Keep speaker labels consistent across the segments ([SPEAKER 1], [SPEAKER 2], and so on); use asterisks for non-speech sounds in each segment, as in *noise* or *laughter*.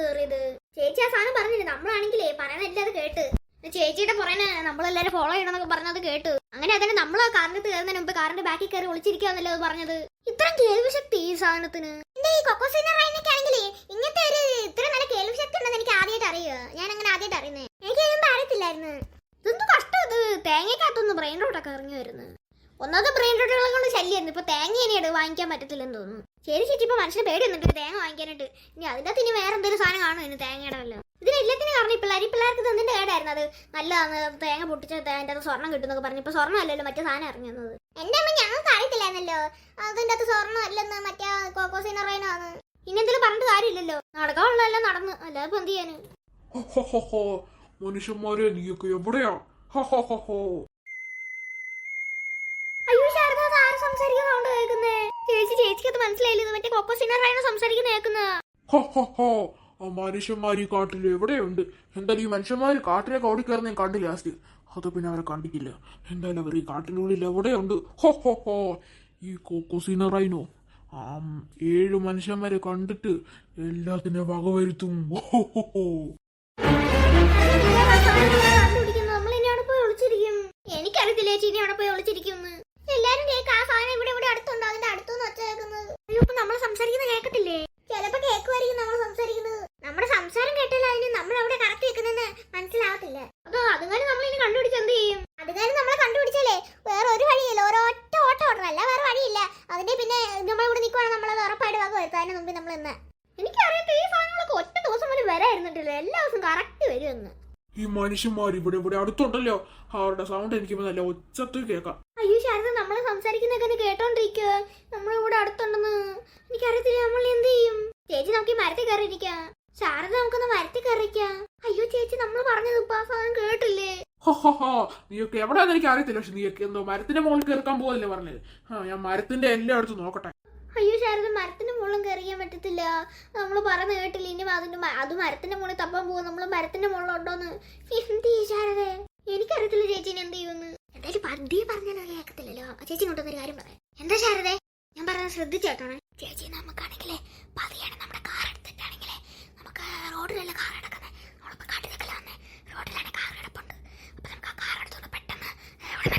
[SPEAKER 1] കയറിയത്? ചേച്ചി ആ സാധനം പറഞ്ഞില്ലേ? നമ്മളാണെങ്കിലേ പറയുന്നതല്ല അത് കേട്ട്. ചേച്ചിയുടെ പുറകെ നമ്മളെല്ലാരും ഫോളോ ചെയ്യണമെന്നൊക്കെ പറഞ്ഞത് കേട്ട്. അങ്ങനെ അതന്നെ നമ്മൾ ആ കാറിനകത്ത് കയറുന്നതിന് മുമ്പ് കാറിന്റെ ബാക്കിൽ കയറി ഒളിച്ചിരിക്കാന്നല്ലോ അത് പറഞ്ഞത്. ഇത്രയും കേൾവി ശക്തി ഈ സാധനത്തിന്. എന്റെ ഈ കൊക്കോസിന്റെ റൈനൊക്കെ ആണെങ്കിലേ ഇങ്ങനത്തെ ഒരു ഇത്ര നല്ല കേൾവി ശക്തി ഉണ്ടെന്ന് എനിക്ക് ആദ്യമായിട്ട് അറിയുക ഞാൻ അങ്ങനെ ആദ്യമായിട്ട് അറിയുന്നത് എനിക്ക് ഇതിനും അറിയത്തില്ലായിരുന്നു. ഇതെന്ത് കഷ്ടം ഇത്? തേങ്ങയ്ക്കകത്തൊന്ന് ബ്രെയിൻ റോട്ടൊക്കെ ഇറങ്ങി വരുന്നത്. ഒന്നാമത് ബ്രെയിൻ റോട്ടുകളെ കൊണ്ട് ശല്യമായിരുന്നു ഇപ്പൊ തേങ്ങ ഇനി വാങ്ങിക്കാൻ പറ്റത്തില്ലെന്ന് തോന്നുന്നു. ശരി ചേച്ചി ഇപ്പൊ മനുഷ്യന് പേടി വന്നിട്ട് തേങ്ങ വാങ്ങിക്കാനായിട്ട്. ഇനി അതിന്റെ ഇനി വേറെ എന്തൊരു സാധനം കാണും ഇനി തേങ്ങയുടെ വല്ലതും ഇതിന് എല്ലാത്തിനും കാരണം ഈ പിള്ളേർ ഈ പിള്ളേർക്ക് തന്നിന്റെ കേടായിരുന്നു അത്? നല്ലതാണ് തേങ്ങ പൊട്ടിച്ച അതിന്റെ അത് സ്വർണം കിട്ടുന്നൊക്കെ പറഞ്ഞു. ഇപ്പൊ സ്വർണം അല്ലല്ലോ മറ്റേ സാധനം ഇറങ്ങി വന്നത് എന്റെ അമ്മ ഞങ്ങൾക്ക് അറിയത്തില്ലായിരുന്നല്ലോ? അതിന്റെ അകത്ത് സ്വർണം അല്ലെന്ന് മറ്റേ കോക്കോസിനറേനാണ് ഇനി എന്തെങ്കിലും പറഞ്ഞിട്ട് കാര്യമില്ലല്ലോ. നടക്കാനുള്ളതെല്ലാം നടന്നു. അല്ലാതെ ഇപ്പൊ എന്ത് ചെയ്യാന്.
[SPEAKER 2] മനുഷ്യന്മാരെ നീയൊക്കെ എവിടെയാ? ഹോ, ഹോ, ഹോ,
[SPEAKER 1] ചേച്ചിക്ക് അത് മനസ്സിലായില്ല. ഇത് മറ്റേ കോക്കോസിനറേന സംസാരിക്കുന്ന കേൾക്കുന്നത്
[SPEAKER 2] ഹോ, ഹോ, ഹോ. ആ മനുഷ്യന്മാർ ഈ കാട്ടിൽ എവിടെയുണ്ട്? എന്തായാലും ഈ മനുഷ്യന്മാർ കാട്ടിലേക്ക് ഓടിക്കയറുന്ന ഞാൻ കണ്ടില്ല ലാസ്റ്റ് അത് പിന്നെ അവരെ കണ്ടിട്ടില്ല. എന്തായാലും അവർ ഈ കാട്ടിന്റെ ഉള്ളിൽ എവിടെയുണ്ട്? ഹോ ഹോ ഹോ. ഈ കോക്കോസിനറൈനോ ആ ഏഴ് മനുഷ്യന്മാരെ കണ്ടിട്ട് എല്ലാത്തിനെ വകവരുത്തും. ഹോ ഹോ ഹോ
[SPEAKER 1] എനിക്കറിയത്തില്ല ചേച്ചി ഇനി അവിടെ പോയി ഒളിച്ചിരിക്കും എല്ലാരും കേക്ക് ആ സാധനം ഇവിടെ ഇവിടെ അടുത്തുണ്ടോ? അതിന്റെ അടുത്തുനിന്ന് ഒച്ച കേൾക്കുന്നത്. അയ്യോ ഇപ്പൊ നമ്മൾ സംസാരിക്കുന്നത് കേൾക്കത്തില്ലേ? ചിലപ്പോ കേക്കുമായിരിക്കും നമ്മൾ സംസാരിക്കുന്നത്. നമ്മുടെ സംസാരം കേട്ടാൽ അതിന് നമ്മൾ അവിടെ കറക്റ്റ് വെക്കുന്നെന്ന് മനസ്സിലാവത്തില്ല. അതോ അതുകാലം നമ്മൾ ഇനി കണ്ടുപിടിച്ച് എന്ത് ചെയ്യും? അതുകാലം നമ്മളെ കണ്ടുപിടിച്ചാലേ വേറെ ഒരു വഴിയില്ല. ഒരൊറ്റ ഓട്ടം ഓടണല്ല വേറെ വഴിയില്ല. അതിന്റെ പിന്നെ നമ്മൾ ഇവിടെ നിൽക്കുവാണെങ്കിൽ നമ്മളത് ഉറപ്പായിട്ട് വക വരുത്താനും മുമ്പ് നമ്മൾ ഇന്ന് എനിക്കറിയാത്ത ഈ സാധനങ്ങളൊക്കെ ഒറ്റ ദിവസം പോലും വരായിരുന്നിട്ടില്ല? എല്ലാ ദിവസവും കറക്റ്റ് വരുമെന്ന്
[SPEAKER 2] ഈ മനുഷ്യന്മാർ ഇവിടെ ഇവിടെ അടുത്തുണ്ടല്ലോ. അവരുടെ സൗണ്ട് എനിക്ക് നല്ല ഒച്ചത്തിൽ കേൾക്കാം.
[SPEAKER 1] അയ്യോ ശാരദ നമ്മൾ സംസാരിക്കുന്നൊക്കെ ഒന്ന് കേട്ടോണ്ടിരിക്കുക നമ്മളിവിടെ അടുത്തുണ്ടെന്ന്. എനിക്കറിയത്തില്ല നമ്മൾ എന്ത് ചെയ്യും? ചേച്ചി നമുക്ക് മരത്തിൽ കയറിയിരിക്കാം ശാരദ നമുക്കൊന്ന് മരത്തിൽ കയറിക്കാം അയ്യോ ചേച്ചി നമ്മൾ പറഞ്ഞത് ഇപ്പൊ ആ സാധനം കേട്ടില്ലേ.
[SPEAKER 2] നീയൊക്കെ എവിടെയാന്ന് എനിക്ക് അറിയത്തില്ല പക്ഷെ നീയൊക്കെ എന്തോ മരത്തിന്റെ മുകളിൽ കയറിക്കാൻ പോകല്ലേ പറഞ്ഞത്? ആ ഞാൻ മരത്തിന്റെ എല്ലായിടത്തും നോക്കട്ടെ.
[SPEAKER 1] അയ്യോ ശാരദ മരത്തിന്റെ മുകളിലും കയറിയാൻ പറ്റത്തില്ല. നമ്മൾ പറഞ്ഞു കേട്ടില്ല ഇനി അതിന്റെ അത് മരത്തിന്റെ മുകളിൽ തപ്പാൻ പോകും നമ്മൾ മരത്തിന്റെ മുകളിലുണ്ടോന്ന് എന്ത് ചെയ്യും ശാരദ? എനിക്കറിയത്തില്ല ചേച്ചി എന്ത് ചെയ്യുമെന്ന്. എന്തായാലും പതിയെ പറഞ്ഞാലോ കേൾക്കത്തില്ലല്ലോ ചേച്ചി കൊണ്ടുവന്നൊരു കാര്യം പറയാം. എന്താ ശാരദേ? ഞാൻ പറഞ്ഞത് ശ്രദ്ധിച്ചേട്ടാണ് ചേച്ചി നമുക്കാണെങ്കിലേ പതിയാണ് നമ്മുടെ കാർ എടുത്തിട്ടാണെങ്കിലേ നമുക്ക് റോഡിലല്ല കാർ എടുക്കുന്നത് നമ്മളിപ്പോ കാട്ടിലൊക്കെ വന്നേ. റോഡിലാണ് കാർ കിടപ്പുണ്ട് അപ്പൊ നമുക്ക് ആ കാർ എടുത്തോണ്ട് പെട്ടെന്ന് ഇവിടെ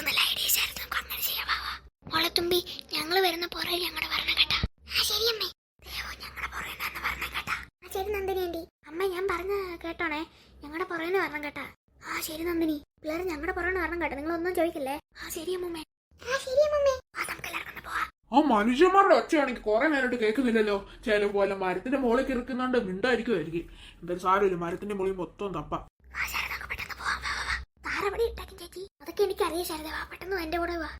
[SPEAKER 1] നല്ല ഐഡിയ ശാരദ. നമുക്ക് അങ്ങനെ ചെയ്യാം. വാ, വാ. മോളെ തുമ്പി ഞങ്ങൾ വരുന്ന പുറകെ ഞങ്ങളുടെ വരണം കേട്ടാ. ആ ശരി അമ്മേ. ദേവോ ഞങ്ങളുടെ പുറകെ വരണം കേട്ടാ. ആ ശരി നന്ദിനി അമ്മ ഞാൻ പറഞ്ഞ കേട്ടോണേ. ഞങ്ങളുടെ പുറകെ വരണം കേട്ടാ. ആ ശരി നന്ദിനി. പിള്ളേർ ഞങ്ങളുടെ പുറകെ വരണം കേട്ടോ നിങ്ങൾ ഒന്നും ചോദിക്കല്ലേ? ആ ശരി അമ്മൂമ്മേ. ആ ശരി അമ്മൂമ്മേ. ആ നമുക്ക് എല്ലാവർക്കും ഒന്ന് പോവാം.
[SPEAKER 2] ആ മനുഷ്യന്മാരുടെ ഒച്ചയാണെങ്കിൽ കുറെ നേരമായിട്ട് കേൾക്കുന്നില്ലല്ലോ. ചില പോലെ മരത്തിന്റെ മുകളിൽ കിറക്കുന്നുണ്ട് മിണ്ടായിരിക്കുമായിരിക്കും എന്തായാലും സാരമില്ല. മരത്തിന്റെ മുകളിൽ മൊത്തം തപ്പ.
[SPEAKER 1] അതൊക്കെ എനിക്കറിയാം ശരദ. വാ പെട്ടെന്ന് എന്റെ കൂടെ വാ.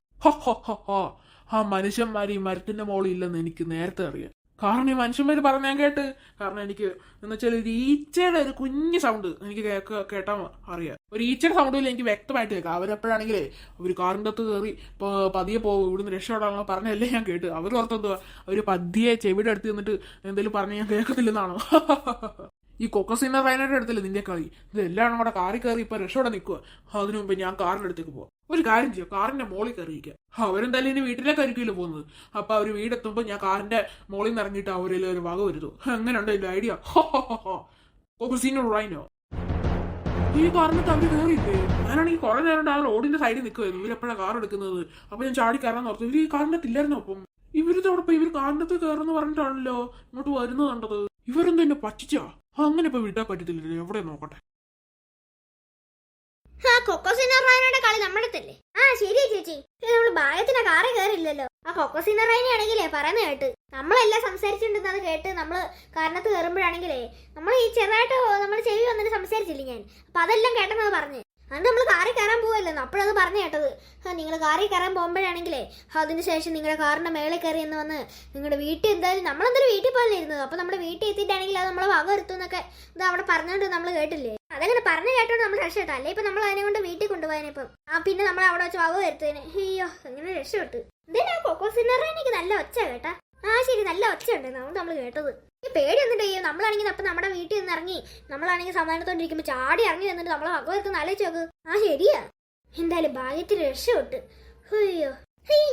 [SPEAKER 2] ആ മനുഷ്യന്മാർ ഈ മരത്തിന്റെ മുകളിൽ ഇല്ലെന്ന് എനിക്ക് നേരത്തെ അറിയാം. കാരണം ഈ മനുഷ്യന്മാർ പറഞ്ഞ ഞാൻ കേട്ട്. കാരണം എനിക്ക് എന്ന് വെച്ചാൽ ഒരു ഈച്ചയുടെ ഒരു കുഞ്ഞ് സൗണ്ട് എനിക്ക് കേൾക്ക കേട്ടാൽ അറിയാം. ഒരു ഈച്ചയുടെ സൗണ്ടിൽ എനിക്ക് വ്യക്തമായിട്ട് കേൾക്കാം. അവരെപ്പോഴാണെങ്കിലേ അവർ കാറിന്റെ അകത്ത് കയറി ഇപ്പോൾ പതിയെ പോകും. ഇവിടുന്ന് രക്ഷപ്പെടാനുള്ള പറഞ്ഞല്ലേ ഞാൻ കേട്ട്. അവർ ഓർത്തെന്തുവാ അവർ പതിയെ ചെവിയുടെ അടുത്ത് നിന്നിട്ട് എന്തെങ്കിലും പറഞ്ഞ് ഞാൻ കേൾക്കത്തില്ലെന്നാണോ? *laughs* ഈ കൊക്കസിന്ന റൈനയുടെ അടുത്തല്ലേ നിന്റെ കളി? ഇത് എല്ലാം കൂടെ കാറി കയറി ഇപ്പൊ രക്ഷയോടെ നിൽക്കുക അതിനു മുമ്പ് ഞാൻ കാറിന്റെ അടുത്തേക്ക് പോവാം. ഒരു കാര്യം ചെയ്യാം. കാറിന്റെ മോളിൽ കയറിയിരിക്കാം അവരെന്തായാലും ഇനി വീട്ടിലേക്ക് വീട്ടിലേക്കായിരിക്കുമല്ലോ പോകുന്നത്. അപ്പൊ അവർ വീടെത്തുമ്പോ ഞാൻ കാറിന്റെ മോളിൽ നിന്ന് ഇറങ്ങിയിട്ട് അവരിൽ ഒരു വക വരുന്നു എങ്ങനെയുണ്ട് ഇതിന്റെ ഐഡിയ? കൊക്കസിന റൈനോ ഈ കാറിനകത്ത് അവർ കയറിയില്ലേ? ഞാനാണെങ്കിൽ കുറെ നേരം ആ റോഡിന്റെ സൈഡിൽ നിൽക്കുമായിരുന്നു ഇവരെപ്പോഴാണ് കാർ എടുക്കുന്നത്? അപ്പൊ ഞാൻ ചാടി കയറാൻ ഓർത്തു. ഇവർ ഈ കാറിനകത്ത് ഇല്ലായിരുന്നു അപ്പം? ഇവരിതോടൊപ്പം ഇവർ കാറിനകത്ത് കയറുന്നു പറഞ്ഞിട്ടാണല്ലോ ഇങ്ങോട്ട് വരുന്നത് കണ്ടത്. ഇവരെന്താ എന്നെ പറ്റിച്ചാ? അങ്ങനെ ഇപ്പൊ വിടാൻ പറ്റത്തില്ല എവിടെ നോക്കട്ടെ?
[SPEAKER 1] ആ കൊക്കോസിനറൈനയുടെ കളി നമ്മടത്തല്ലേ? ആ ശരിയാ ചേച്ചി. നമ്മൾ ഭാഗത്തിന്റെ കാറേ കയറില്ലല്ലോ ആ കൊക്കോസിനറൈനെ ആണെങ്കിലേ പറയുന്ന കേട്ട്. നമ്മളെല്ലാം സംസാരിച്ചിട്ടുണ്ടെന്ന് അത് കേട്ട് നമ്മൾ കാരണത്ത് കയറുമ്പോഴാണെങ്കിലേ നമ്മൾ ഈ ചെറുതായിട്ട് നമ്മൾ ചെവി വന്നിട്ട് സംസാരിച്ചില്ലേ ഞാൻ? അപ്പൊ അതെല്ലാം കേട്ടെന്നത് പറഞ്ഞു. അത് നമ്മൾ കാറിൽ കയറാൻ പോവല്ലെന്ന് അപ്പോഴത് പറഞ്ഞു കേട്ടത്. നിങ്ങൾ കാറിൽ കയറാൻ പോകുമ്പോഴാണെങ്കിലേ അതിന് ശേഷം നിങ്ങളുടെ കാറിന്റെ മേളിൽ കയറി എന്ന് വന്ന് നിങ്ങളുടെ വീട്ടിൽ എന്തായാലും നമ്മളെന്തായാലും വീട്ടിൽ പോലെ ഇരുന്നത്? അപ്പോൾ നമ്മുടെ വീട്ടിൽ എത്തിയിട്ടാണെങ്കിൽ അത് നമ്മളെ വക വരുത്തുന്നൊക്കെ ഇത് അവിടെ പറഞ്ഞുകൊണ്ട് നമ്മൾ കേട്ടില്ലേ? അതങ്ങനെ പറഞ്ഞു കേട്ടോണ്ട് നമ്മൾ രക്ഷപ്പെട്ടു. അല്ലേ ഇപ്പം നമ്മൾ അതിനെ കൊണ്ട് വീട്ടിൽ കൊണ്ടുപോകാനിപ്പം ആ പിന്നെ നമ്മൾ അവിടെ വെച്ച് വക വരുത്തേനെ അയ്യോ അങ്ങനെ രക്ഷപ്പെട്ടു. എന്തിനാ കൊക്കോസിനറ എനിക്ക് നല്ല ഒച്ച കേട്ടാ? ആ ശരി നല്ല ഒച്ച ഉണ്ട് അതുകൊണ്ട് നമ്മൾ കേട്ടത്. ഈ പേടി എന്നിട്ട് ചെയ്യും നമ്മളാണെങ്കിൽ അപ്പൊ നമ്മുടെ വീട്ടിൽ നിന്ന് ഇറങ്ങി നമ്മളാണെങ്കിൽ സമാധാനത്തോണ്ടിരിക്കുമ്പോ ചാടി ഇറങ്ങി വന്നിട്ട് നമ്മളെ വക വരുത്തുന്ന ആലോചിച്ച് നോക്ക്. ആ ശരിയാ. എന്തായാലും ഭാഗ്യത്തിൽ രക്ഷപ്പെട്ട്. അയ്യോ.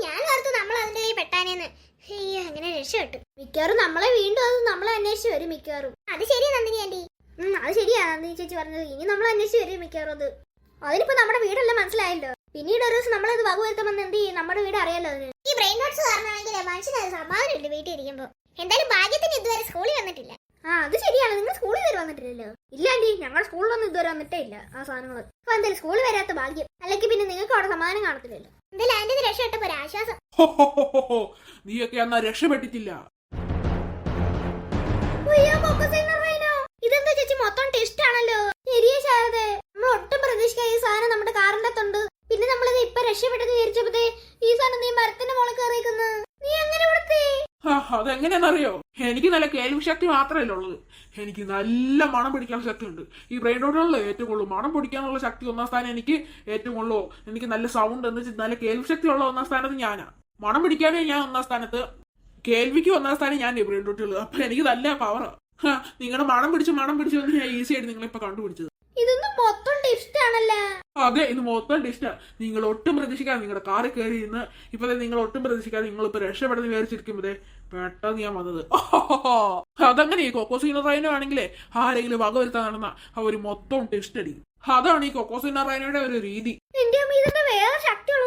[SPEAKER 1] ഞാൻ ഓർത്തു നമ്മൾ അതിന്റെ കൈ പെട്ടാനേന്ന്. അയ്യോ അങ്ങനെ രക്ഷപ്പെട്ടു. മിക്കവാറും നമ്മളെ വീണ്ടും അത് നമ്മളെ അന്വേഷിച്ച് വരും മിക്കവാറും. അത് ശരിയാ നന്ദിനി ആന്റി. അത് ശരിയാ നന്ദിനി ചേച്ചി പറഞ്ഞത്. ഇനി നമ്മൾ അന്വേഷിച്ച് വരും മിക്കവാറും അത്. അതിനിപ്പോ നമ്മുടെ വീടല്ല മനസ്സിലായല്ലോ. പിന്നീട് ഒരു ദിവസം നമ്മളത് വകുവരുത്തുമെന്ന് എന്ത് ചെയ്യും? നമ്മുടെ വീട് അറിയാലോ അതിന്. ഈ ബ്രെയിൻ നോട്ട്സ് കാരണമാണെങ്കിൽ മനുഷ്യന് സ്വഭാവമില്ല വീട്ടിൽ ഇരിക്കുമ്പോ. എന്തായാലും ഭാഗ്യത്തിന് ഇതുവരെ സ്കൂളിൽ വന്നിട്ടില്ല. ആ അത് ശരിയാണ്. നിങ്ങൾ സ്കൂളിൽ വരെ വന്നിട്ടില്ലല്ലോ. ഇല്ല ആന്റി ഞങ്ങൾ സ്കൂളിലൊന്നും ഇതുവരെ വന്നിട്ടേ ഇല്ല ആ സാധനങ്ങൾ അപ്പൊ എന്തായാലും സ്കൂളിൽ വരാത്ത ഭാഗ്യം. അല്ലെങ്കിൽ പിന്നെ നിങ്ങൾക്ക് അവിടെ സമാധാനം കാണത്തില്ലല്ലോ. എന്തായാലും ആന്റി രക്ഷപ്പെട്ടപ്പോ ഒരു ആശ്വാസം.
[SPEAKER 2] ഹോ, ഹോ, ഹോ, ഹോ, ഹോ. നീയൊക്കെ എന്നാ രക്ഷപ്പെട്ടിട്ടില്ല.
[SPEAKER 1] ഇതെന്താ ചേച്ചി മൊത്തം ടെസ്റ്റ് ആണല്ലോ. ശരിയെ ശാരദ. നമ്മൾ ഒട്ടും പ്രതീക്ഷിക്കാത്ത ഈ സാധനം നമ്മുടെ കാറിന്റെ അകത്തുണ്ട് പിന്നെ നമ്മളിത് ഇപ്പൊ രക്ഷപ്പെട്ടെന്ന് വിചാരിച്ചപ്പോഴേ ഈ സാധനം നീ മരത്തിന്റെ മുകളിൽ കയറിയിരിക്കുന്നു നീ എങ്ങനെ ഇവിടുത്തെ
[SPEAKER 2] ആ, അതെങ്ങനെയാണെന്നറിയോ എനിക്ക് നല്ല കേൾവി ശക്തി മാത്രമല്ല ഉള്ളത് എനിക്ക് നല്ല മണം പിടിക്കാൻ ശക്തി ഉണ്ട് ഈ ബ്രെയിൻ റോഡുകളിൽ ഏറ്റവും കൂടുതൽ മണം പിടിക്കാനുള്ള ശക്തി ഒന്നാം സ്ഥാനം എനിക്ക് ഏറ്റവും കൂടുതൽ എനിക്ക് നല്ല സൗണ്ട് എന്ന് വെച്ചാൽ നല്ല കേൾവി ശക്തി ഉള്ള ഒന്നാം സ്ഥാനത്ത് ഞാനാ. മണം പിടിക്കാനേ ഞാൻ ഒന്നാം സ്ഥാനത്ത് കേൾവിക്ക് ഒന്നാം സ്ഥാനം ഞാൻ ബ്രെയിൻ റോട്ടുള്ളത് അപ്പൊ എനിക്ക് നല്ല പവറാ നിങ്ങളുടെ മണം പിടിച്ച് മണം പിടിച്ചു ഞാൻ ഈസി ആയിട്ട് നിങ്ങളിപ്പോ കണ്ടുപിടിച്ചത്.
[SPEAKER 1] ഇതൊന്നും മൊത്തം ടെസ്റ്റ് ആണല്ലോ?
[SPEAKER 2] അതെ ഇത് മൊത്തം ആണ് നിങ്ങൾ ഒട്ടും പ്രതീക്ഷിക്കാതെ നിങ്ങളുടെ കാറിൽ കയറി ഇരുന്ന് ഇപ്പൊ നിങ്ങൾ ഒട്ടും പ്രതീക്ഷിക്കാതെ നിങ്ങൾ ഇപ്പൊ രക്ഷപ്പെടുന്ന വിചാരിച്ചിരിക്കുമ്പോഴേ പെട്ടെന്ന് ഞാൻ വന്നത്. *laughs* അതങ്ങനെ ഈ കൊക്കോസീന റൈനോ ആണെങ്കിലേ ആരെങ്കിലും വക വരുത്താൻ നടന്ന അവർ മൊത്തം ടെസ്റ്റ് അടി. അതാണ് ഈ കൊക്കോസീന റൈനോയുടെ ഒരു രീതി.
[SPEAKER 1] എന്റെ വേറെ ശക്തിയുള്ള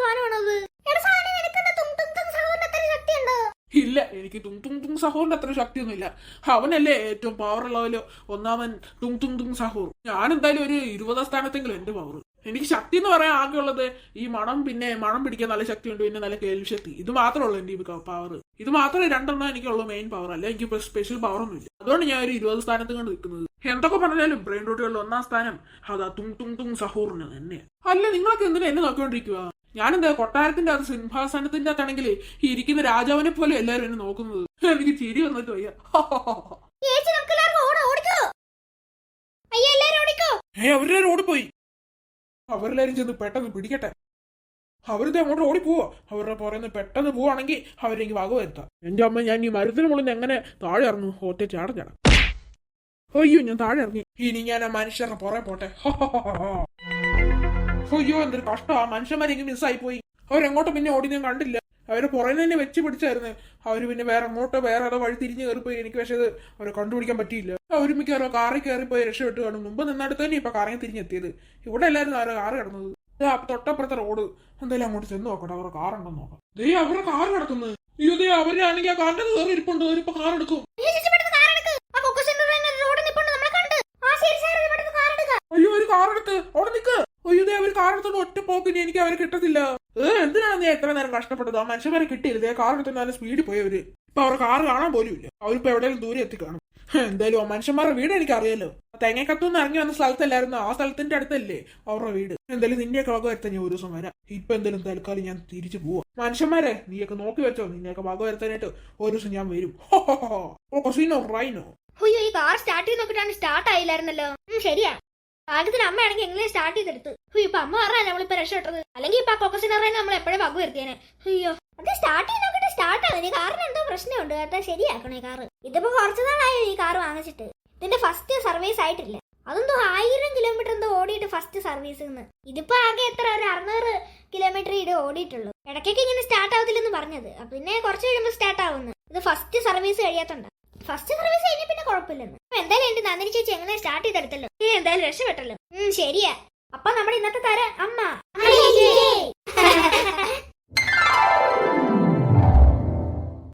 [SPEAKER 2] എനിക്ക് തുങ് തുങ് തുങ് സഹോറിന്റെ അത്ര ശക്തിയൊന്നുമില്ല. അവനല്ലേ ഏറ്റവും പവർ ഉള്ളവല്ലോ ഒന്നാമൻ തുങ് തുങ് തുങ് സഹോർ. ഞാൻ എന്തായാലും ഒരു ഇരുപതാം സ്ഥാനത്തെങ്കിലും എന്റെ പവർ എനിക്ക് ശക്തി എന്ന് പറയാൻ ആകെയുള്ളത് ഈ മണം പിന്നെ മണം പിടിക്കാൻ നല്ല ശക്തിയുണ്ട് പിന്നെ നല്ല കേൾവിശക്തി ഇത് മാത്രമേ ഉള്ളൂ എന്റെ പവർ ഇത് മാത്രമേ രണ്ടെണ്ണം എനിക്കുള്ളൂ മെയിൻ പവർ അല്ല എനിക്ക് സ്പെഷ്യൽ പവർ ഒന്നുമില്ല. അതുകൊണ്ട് ഞാൻ ഒരു ഇരുപത് സ്ഥാനത്ത് കൊണ്ട് നിൽക്കുന്നത്. എന്തൊക്കെ പറഞ്ഞാലും ബ്രെയിൻ റോട്ടുകളിൽ ഒന്നാം സ്ഥാനം അതാ തുങ് തുങ് തുങ് സഹൂറിന് തന്നെ അല്ല നിങ്ങളൊക്കെ എന്തിനാ എന്നെ നോക്കിക്കൊണ്ടിരിക്കുക ഞാനെന്താ കൊട്ടാരത്തിന്റെ അത് സിംഹാസനത്തിന്റെ അകത്താണെങ്കിൽ ഈ ഇരിക്കുന്ന രാജാവിനെ പോലെ എല്ലാരും എന്നെ നോക്കുന്നത്? എനിക്ക് ചിരി വന്നിട്ട് വയ്യ. ഏ അവരെല്ലാരും ഓടിപ്പോയി അവരെല്ലാരും ചെന്ന് പെട്ടെന്ന് പിടിക്കട്ടെ. അവരിത് അങ്ങോട്ട് ഓടിപ്പോവോ അവരുടെ പുറന്ന് പെട്ടെന്ന് പോവാണെങ്കിൽ അവരെനിക്ക് വക വരുത്താം. എന്റെ അമ്മ ഞാൻ ഈ മരത്തിന് മുകളിൽ എങ്ങനെ താഴെ ഇറങ്ങും? ഒറ്റ ചാടം ചാടാം അയ്യോ ഞാൻ താഴെ ഇറങ്ങി. ഇനി ഞാൻ ആ മനുഷ്യരുടെ പുറകെ പോട്ടെ. അയ്യോ എന്തൊരു കഷ്ടമാ. മനുഷ്യന്മാരെങ്കിൽ മിസ്സായി പോയി അവരെങ്ങോട്ട് പിന്നെ ഓടി ഞാൻ കണ്ടില്ല. അവർ പുറകെ തന്നെ വെച്ച് പിടിച്ചായിരുന്നു. അവർ പിന്നെ വേറെ അങ്ങോട്ടോ വേറെ ഏതോ വഴി തിരിഞ്ഞ് കയറിപ്പോയി. എനിക്ക് പക്ഷേ അത് അവരെ കണ്ടുപിടിക്കാൻ പറ്റിയില്ല. അവർ മിക്കവാറും കാറിൽ കയറിപ്പോയി രക്ഷപ്പെട്ട് കാണും. മുമ്പ് നിന്നടുത്ത് തന്നെ ഇപ്പൊ കാറിൽ തിരിഞ്ഞെത്തിയത്. ഇവിടെ എല്ലാവരും അവരെ കാറ് കിടന്നത്? തൊട്ടപ്പുറത്തെ റോഡ്. എന്തായാലും അങ്ങോട്ട് ചെന്ന് നോക്കട്ടെ. അവരുടെ കാറുണ്ടെന്ന് നോക്കാം. ദേ അവരുടെ കാറ് കിടക്കുന്നത് അയ്യോ ദേ അവരാണെങ്കിൽ ആ കാറിന്റെ കയറി ഇരിപ്പുണ്ട്. അവരിപ്പോ എടുക്കും.
[SPEAKER 1] അയ്യോ, ഒരു കാർ എടുക്ക്.
[SPEAKER 2] അയ്യോ ഒരു കാർ എടുത്ത് അവിടെ നിക്ക്. ദേ അവർ കാർ എടുത്തോണ്ട് ഒറ്റ പോക്കിന് എനിക്ക് അവരെ കിട്ടത്തില്ല. ഏ എന്തിനാണ് നീ എത്ര നേരം കഷ്ടപ്പെട്ടത്? ആ മനുഷ്യന്മാരെ കാർ എടുത്ത് നല്ല സ്പീഡിൽ പോയി അവർ. ഇപ്പൊ അവരുടെ കാർ കാണാൻ പോലും ഇല്ല അവരിപ്പോ എവിടെയെങ്കിലും ദൂരെ എത്തിക്കാണും. കാണും എന്തായാലും മനുഷ്യന്മാരുടെ വീട് എനിക്ക് അറിയാലോ തെങ്ങക്കത്തുനിന്ന് ഇറങ്ങി വന്ന സ്ഥലത്തല്ലായിരുന്നു? ആ സ്ഥലത്തിന്റെ അടുത്തല്ലേ അവരുടെ വീട്? എന്തായാലും നിന്നെയൊക്കെ വക വരുത്താൻ ഞാൻ ഒരു ദിവസം വരാം. ഇപ്പൊ എന്തായാലും തൽക്കാലം ഞാൻ തിരിച്ചു പോവാ. മനുഷ്യന്മാരെ നീയൊക്കെ നോക്കി വെച്ചോ നിന്നെയൊക്കെ വക വരുത്താനായിട്ട് ഒരു ദിവസം ഞാൻ വരും. ഓ കൊസീനോ റൈനോ
[SPEAKER 1] ഈ കാർ സ്റ്റാർട്ട് ചെയ്ത് നോക്കിട്ടാണ് സ്റ്റാർട്ട് ആയില്ലായിരുന്നല്ലോ. ശരിയാ. ഭാഗ്യത്തിന് അമ്മയാണെങ്കിൽ എങ്ങനെ സ്റ്റാർട്ട് ചെയ്തെടുത്ത്? ഇപ്പൊ അമ്മ പറഞ്ഞാൽ നമ്മളിപ്പോ രക്ഷപ്പെട്ടത്. അല്ലെങ്കിൽ ഇപ്പൊ കൊക്കസിനറിനെ നമ്മൾ എപ്പോഴും വകു വരുത്തിയേനെ? അയ്യോ അത് സ്റ്റാർട്ട് ചെയ്ത് നോക്കിട്ട് സ്റ്റാർട്ട് ആവും ഈ കാറിന് എന്തോ പ്രശ്നമുണ്ട് കേട്ടോ ശരിയാക്കണം കാറ് ഇതിപ്പോ കുറച്ചു നാളായോ ഈ കാർ വാങ്ങിച്ചിട്ട്? ഇതിന്റെ ഫസ്റ്റ് സർവീസ് ആയിട്ടില്ല. അതെന്തോ ആയിരം കിലോമീറ്റർ എന്തോ ഓടിയിട്ട് ഫസ്റ്റ് സർവീസ് ഇതിപ്പോ ആകെ എത്ര ഒരു അറുന്നൂറ് കിലോമീറ്റർ ഇത് ഓടിയിട്ടുള്ളൂ. ഇടയ്ക്കൊക്കെ ഇങ്ങനെ സ്റ്റാർട്ട് ആവത്തില്ലെന്ന് പറഞ്ഞത്. പിന്നെ കുറച്ച് കഴിയുമ്പോൾ സ്റ്റാർട്ട് ആവുന്നു. ഇത് ഫസ്റ്റ് സർവീസ് കഴിയാത്തോണ്ട്. ഫസ്റ്റ് സർവീസ് കഴിഞ്ഞ പിന്നെ കുഴപ്പമില്ലെന്ന്. എന്തായാലും എന്റെ നന്ദിനി ചേച്ചി എങ്ങനെ സ്റ്റാർട്ട് ചെയ്തെടുത്തല്ലോ? നീ എന്തായാലും രക്ഷപ്പെട്ടല്ലോ. ഉം ശരിയാ. അപ്പൊ നമ്മുടെ ഇന്നത്തെ തര അമ്മ. *laughs*